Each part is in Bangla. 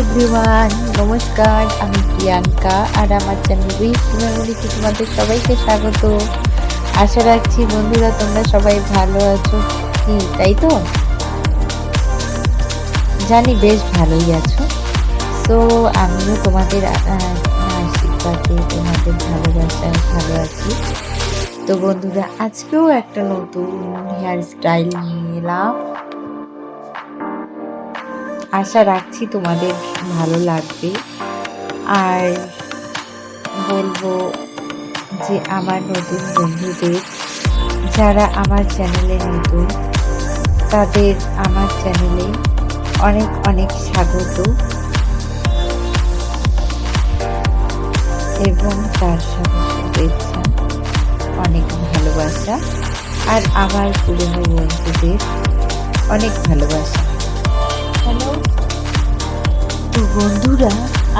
এভরিওয়ান নমস্কার, আমি প্রিয়াঙ্কা, আর আমার চ্যানেল মেমোরিতে তোমাদের সবাইকে স্বাগত। আশা রাখছি বন্ধুরা তোমরা সবাই ভালো আছো। কি, তাই তো? জানি বেশ ভালোই আছো। তো আমিও তোমাদের আশীর্বাদে তোমাদের ভালোবাসায় ভালো আছি। তো বন্ধুরা, আজকেও একটা নতুন হেয়ার স্টাইল নিয়ে এলাম। আশা রাখছি তোমাদের ভালো লাগবে। আর বলব যে আমার নতুন বন্ধুদের, যারা আমার চ্যানেলে নতুন, তাদের আমার চ্যানেলে অনেক অনেক স্বাগত। এবং তার সাথে অনেক ভালোবাসা, আর আমার পুরনো বন্ধুদের অনেক ভালোবাসা। তো বন্ধুরা,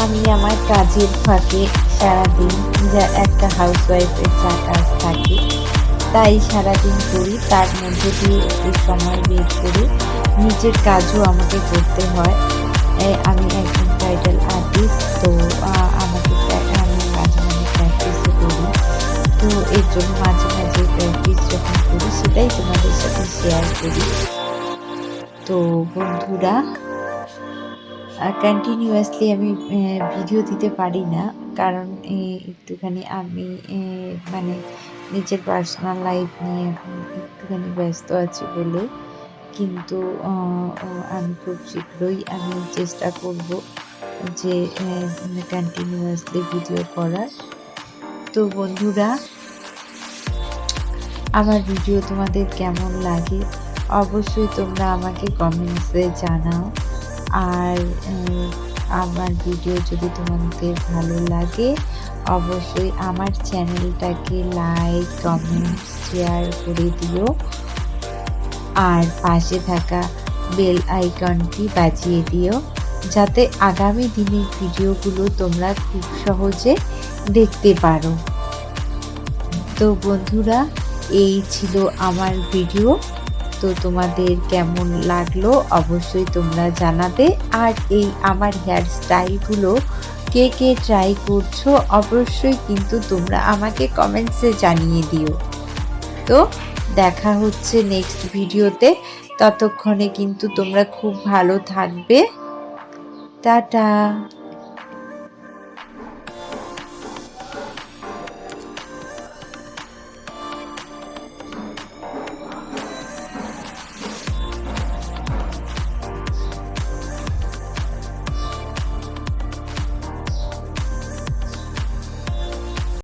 আমি আমার কাজের ফাঁকে সারাদিন যা একটা হাউসওয়াইফের যা কাজ থাকে, তাই সারাদিন করি। তার মধ্যে দিয়ে একটু সময় বের করে নিজের কাজও আমাকে করতে হয়। আমি একজন ব্রাইডাল আর্টিস্ট তো আমাকে আমি মাঝে মাঝে প্র্যাকটিসও করি। তো, এর জন্য মাঝে মাঝে প্র্যাকটিস যখন করি, সেটাই তোমাদের সাথে শেয়ার করি। তো, বন্ধুরা কন্টিনিউয়াসলি আমি ভিডিও দিতে পারি না। কারণ একটুখানি আমি মানে নিজের পার্সোনাল লাইফ নিয়ে একটুখানি ব্যস্ত আছি বলে। কিন্তু আমি খুব শীঘ্রই, আমি চেষ্টা করব যে কন্টিনিউয়াসলি ভিডিও করার। তো বন্ধুরা, আমার ভিডিও তোমাদের কেমন লাগে? অবশ্যই তোমরা আমাকে কমেন্টসে জানাও। আর আমার ভিডিও যদি তোমাদের ভালো লাগে, অবশ্যই আমার চ্যানেলটাকে লাইক কমেন্ট শেয়ার করে দিও। আর পাশে থাকা বেল আইকনটি বাজিয়ে দিও, যাতে আগামী দিনের ভিডিওগুলো তোমরা খুব সহজে দেখতে পারো। তো বন্ধুরা, এই ছিল আমার ভিডিও তো তোমাদের কেমন লাগল অবশ্যই তোমরা জানাবে। আর এই আমার হেয়ার স্টাইলগুলো কে কে ট্রাই করছ অবশ্যই কিন্তু তোমরা আমাকে কমেন্টসে জানিয়ে দিও। তো দেখা হচ্ছে নেক্সট ভিডিওতে ততক্ষণে কিন্তু তোমরা খুব ভালো থাকবে। টাটা।